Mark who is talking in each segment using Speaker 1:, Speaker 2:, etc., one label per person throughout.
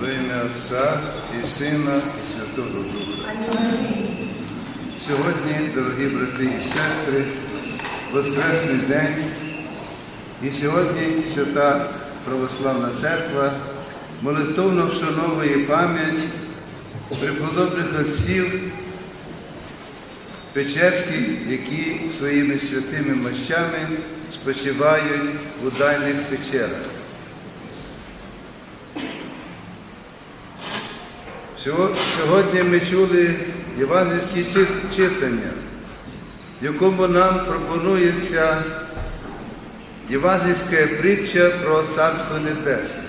Speaker 1: Во ім'я Отця і Сина, і Святого Духа. Сьогодні, дорогі брати і сестри, Воскресний день. І сьогодні Свята Православна Церква молитовно вшановує пам'ять преподобних отців Печерських, які своїми святими мощами спочивають в удальних печерах. Сьогодні ми чули євангельські чит- читання, в якому нам пропонується євангельська притча про Царство Небесне.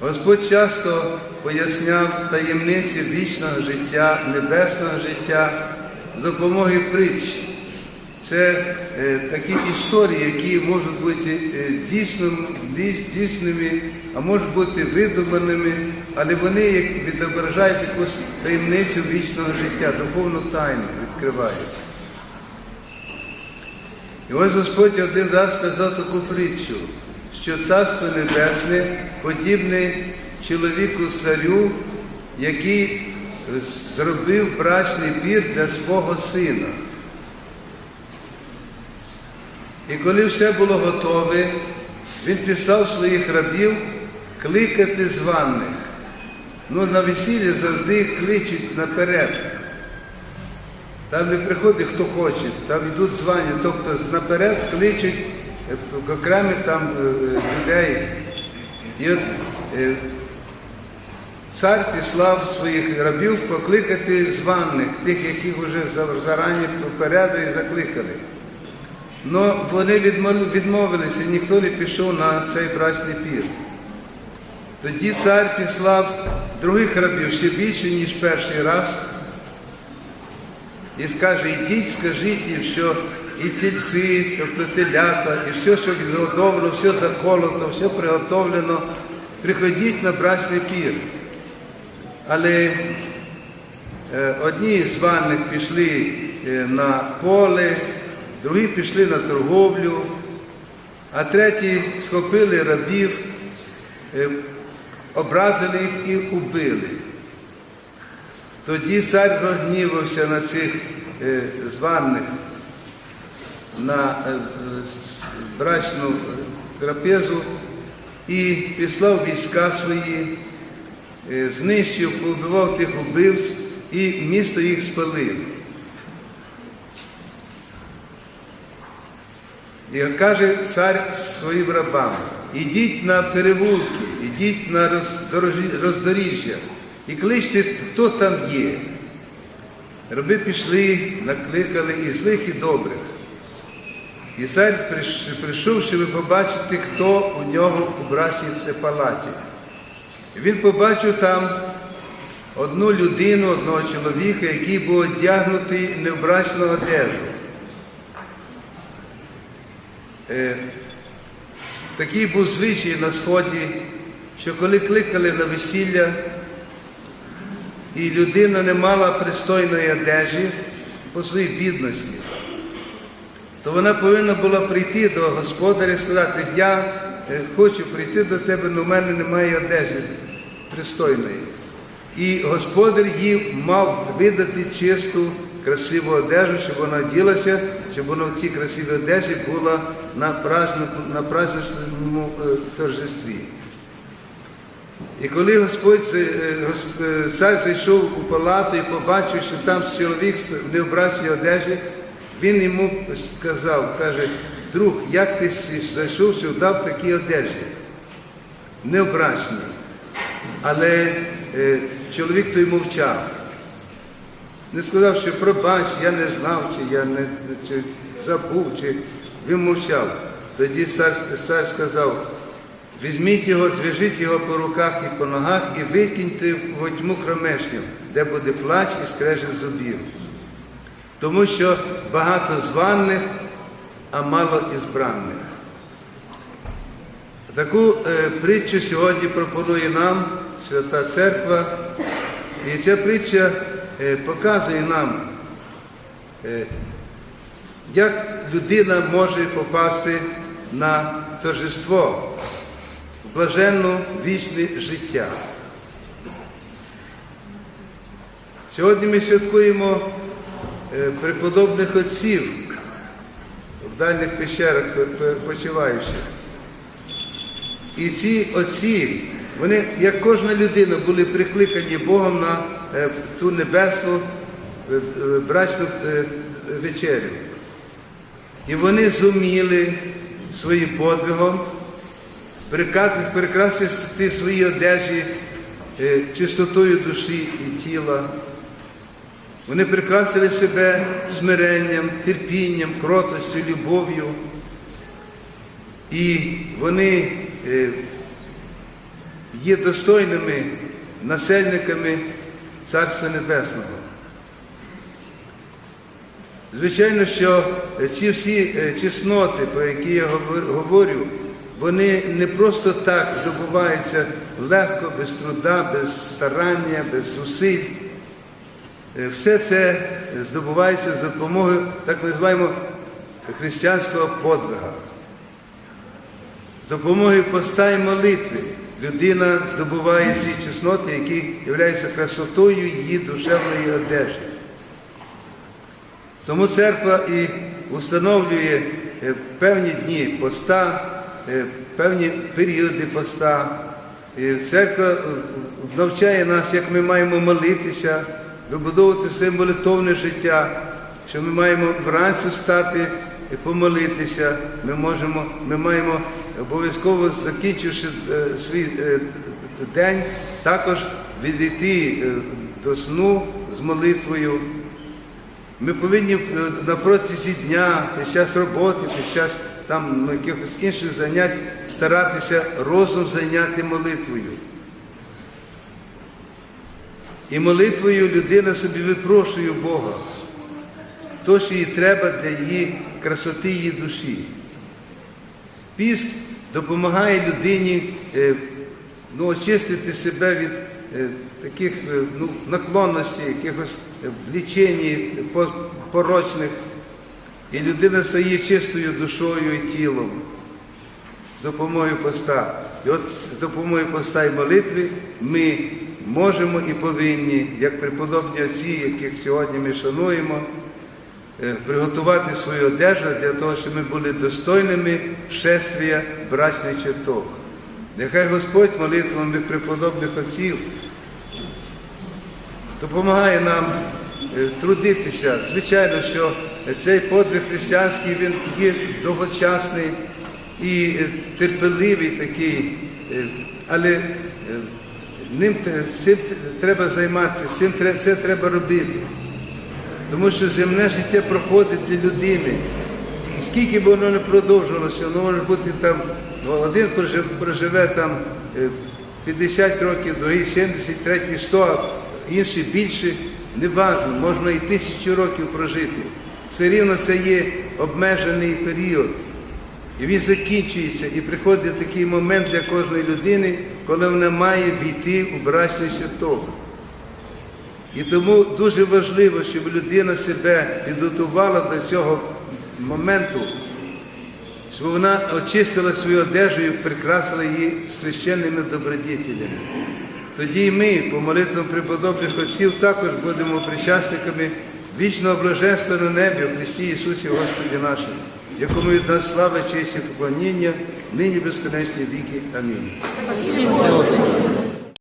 Speaker 1: Господь часто поясняв таємниці вічного життя, небесного життя з допомогою притч. Це е, такі історії, які можуть бути е, дійсним- дійсними, а можуть бути видуманими, але вони відображають якусь таємницю вічного життя, духовну тайну відкривають. І ось Господь один раз сказав таку притчу, що Царство Небесне подібне чоловіку царю, який зробив брачний пір для свого сина. І коли все було готове, він писав своїх рабів кликати званих. Ну, на весіллі завжди кличуть наперед. Там не приходить хто хоче, там йдуть звання, тобто наперед кличуть е, окремих там е, е, людей. І от цар післав своїх рабів покликати званих, тих, яких вже зарані попереду і закликали. Но вони відмов- відмовилися, ніхто не пішов на цей брачний пір. Тоді цар післав других рабів ще більше, ніж перший раз. І скаже, йдіть, скажіть їм, що і тільці, тобто телята, і все, що відготовлено, все заколото, все приготовлено, приходіть на брачний пір. Але е, одні з ванних пішли е, на поле, другі пішли на торговлю, а треті схопили рабів, е, образили їх і убили. Тоді цар розгнівався на цих е, званих на е, брачну е, трапезу і післав війська свої, знищив, побивав тих убивць і місто їх спалив. І каже цар своїм рабам, ідіть на перевулки, ідіть на роздоріжжя і кличте, хто там є. Раби пішли, накликали і злих, і добрих. І цар прийшов, щоб побачити, хто у нього у брачній палаті. Він побачив там одну людину, одного чоловіка, який був одягнутий не в брачну одежу. Е, Такий був звичай на сході, що коли кликали на весілля, і людина не мала пристойної одежі по своїй бідності, то вона повинна була прийти до господаря і сказати, я е, хочу прийти до тебе, але в мене немає одежі пристойної. І господар їй мав видати чисту, красиву одежу, щоб вона ділася, щоб вона в цій красивій одежі була на праздничному е, торжестві. І коли Господь це, е, е, цар зайшов у палату і побачив, що там чоловік в невбрачній одежі, він йому сказав, каже, друг, як ти зайшов сюди в такій одежі? Невбрачній. Але е, чоловік той мовчав. Не сказав, що пробач, я не знав, чи я не чи забув, чи він мовчав. Тоді цар, цар сказав, візьміть його, зв'яжіть його по руках і по ногах і викиньте в тьму кромешню, де буде плач і скрежет зубів. Тому що багато званих, а мало ізбраних. Таку е, притчу сьогодні пропонує нам Свята Церква. І ця притча е, показує нам, е, як людина може попасти на торжество в блаженну вічне життя. Сьогодні ми святкуємо е, преподобних отців в дальніх пещерах почиваючих. І ці отці, вони, як кожна людина, були прикликані Богом на е, ту небесну е, брачну вечерю. І вони зуміли своїм подвигом прикрасити свої одежі е, чистотою душі і тіла. Вони прикрасили себе смиренням, терпінням, кротостю, любов'ю. І вони е, є достойними насельниками Царства Небесного. Звичайно, що ці всі е, чесноти, про які я говорю, вони не просто так здобуваються легко, без труда, без старання, без зусиль. Е, Все це здобувається за допомогою так називаємо християнського подвига. З допомогою поста і молитви людина здобуває ці чесноти, які являються красотою її душевної одежі. Тому церква і установлює е, певні дні поста, певні періоди поста. Церква е, навчає нас, як ми маємо молитися, вибудовувати все молитовне життя, що ми маємо вранці встати і помолитися. Ми, можемо, ми маємо обов'язково, закінчивши е, свій е, день, також відійти е, до сну з молитвою. Ми повинні е, на протязі дня, під час роботи, під час там ну, якихось інших занять старатися розум зайняти молитвою. І молитвою людина собі випрошує Бога, то, що їй треба для її красоти її душі. Піст допомагає людині е, ну, очистити себе від е, таких е, ну, наклонностей, якихось влічень порочних. І людина стає чистою душою і тілом з допомогою поста. І от з допомогою поста і молитви ми можемо і повинні, як преподобні отці, яких сьогодні ми шануємо, е, приготувати свою одежу для того, щоб ми були достойними вшествия брачний чертог. Нехай Господь молитвами преподобних отців допомагає нам е, трудитися. Звичайно, що цей подвиг християнський він є довгочасний і е, терпеливий такий, е, але е, ним цим треба займатися, цим це треба робити. Тому що земне життя проходить для людини. І скільки б воно не продовжувалося, воно може бути там, ну, один прожив- проживе там е, 50 років, другий 70, третій 100, інший більше, не важливо, можна і тисячу років прожити. Все рівно це є обмежений період. І він закінчується, і приходить такий момент для кожної людини, коли вона має війти у брачний чертог. І тому дуже важливо, щоб людина себе підготувала до цього моменту, щоб вона очистила свою одежу і прикрасила її священними добродітелями. Тоді і ми, по молитвам преподобних отців, також будемо причасниками вічного блаженства на небі у Христі Ісусі Господі нашому, якому від нас слава, честь і поклоніння, нині безконечні віки. Амінь.